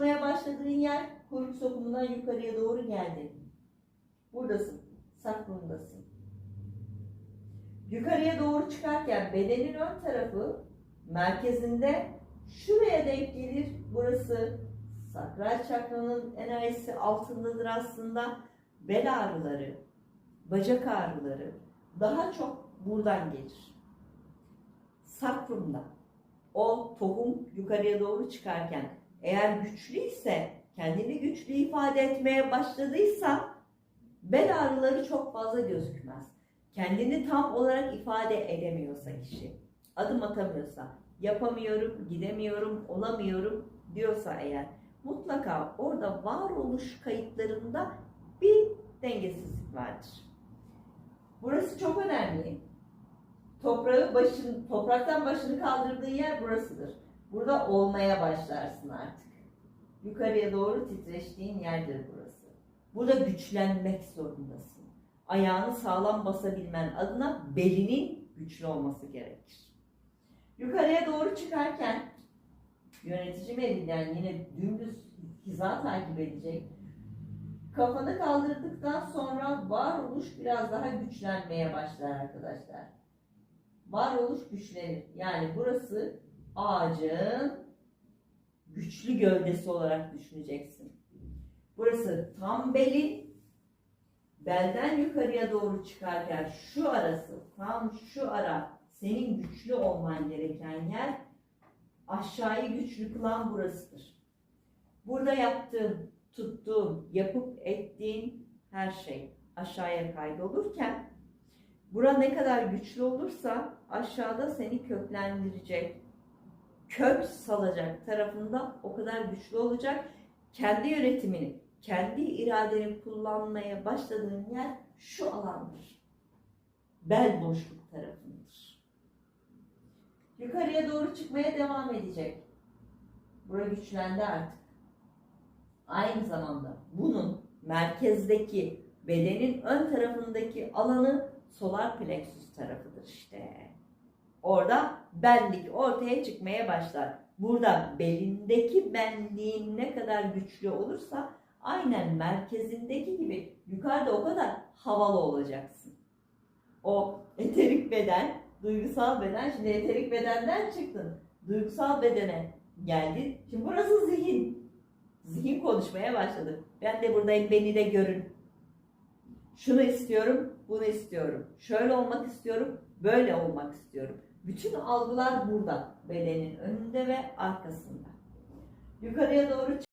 Yapmaya başladığın yer kuyruk sokumundan yukarıya doğru geldi. Buradasın. Sakrumdasın. Yukarıya doğru çıkarken bedenin ön tarafı merkezinde şuraya denk gelir. Burası sakral çakranın enerjisi altındadır aslında. Bel ağrıları, bacak ağrıları daha çok buradan gelir. Sakrumda o tohum yukarıya doğru çıkarken eğer güçlüyse, kendini güçlü ifade etmeye başladıysa bel ağrıları çok fazla gözükmez. Kendini tam olarak ifade edemiyorsa kişi, adım atamıyorsa, yapamıyorum, gidemiyorum, olamıyorum diyorsa eğer mutlaka orada varoluş kayıtlarında bir dengesizlik vardır. Burası çok önemli. Toprağı başın, topraktan başını kaldırdığın yer burasıdır. Burada olmaya başlarsın artık. Yukarıya doğru titreştiğin yerdir burası. Burada güçlenmek zorundasın. Ayağını sağlam basabilmen adına belinin güçlü olması gerekir. Yukarıya doğru çıkarken yönetici meridiyen yine dümdüz hiza takip edecek. Kafanı kaldırdıktan sonra varoluş biraz daha güçlenmeye başlar arkadaşlar. Varoluş güçlenir. Yani burası ağacın güçlü gövdesi olarak düşüneceksin. Burası tam belin belden yukarıya doğru çıkarken şu arası tam şu ara senin güçlü olman gereken yer aşağıyı güçlü kılan burasıdır. Burada yaptığın, tuttuğun, yapıp ettiğin her şey aşağıya kaydolurken bura ne kadar güçlü olursa aşağıda seni köklendirecek, kök salacak tarafında o kadar güçlü olacak. Kendi yönetimini, kendi iradeni kullanmaya başladığın yer şu alandır. Bel boşluk tarafındır. Yukarıya doğru çıkmaya devam edecek. Bura güçlendi artık. Aynı zamanda bunun merkezdeki bedenin ön tarafındaki alanı solar plexus tarafıdır işte. Orada benlik ortaya çıkmaya başlar. Burada belindeki benliğin ne kadar güçlü olursa aynen merkezindeki gibi yukarıda o kadar havalı olacaksın. O eterik beden, duygusal beden, şimdi eterik bedenden çıktın. Duygusal bedene geldin. Şimdi burası zihin. Zihin konuşmaya başladı. Ben de buradayım, beni de görün. Şunu istiyorum, bunu istiyorum. Şöyle olmak istiyorum, böyle olmak istiyorum. Bütün algılar burada. Bedenin önünde ve arkasında. Yukarıya doğru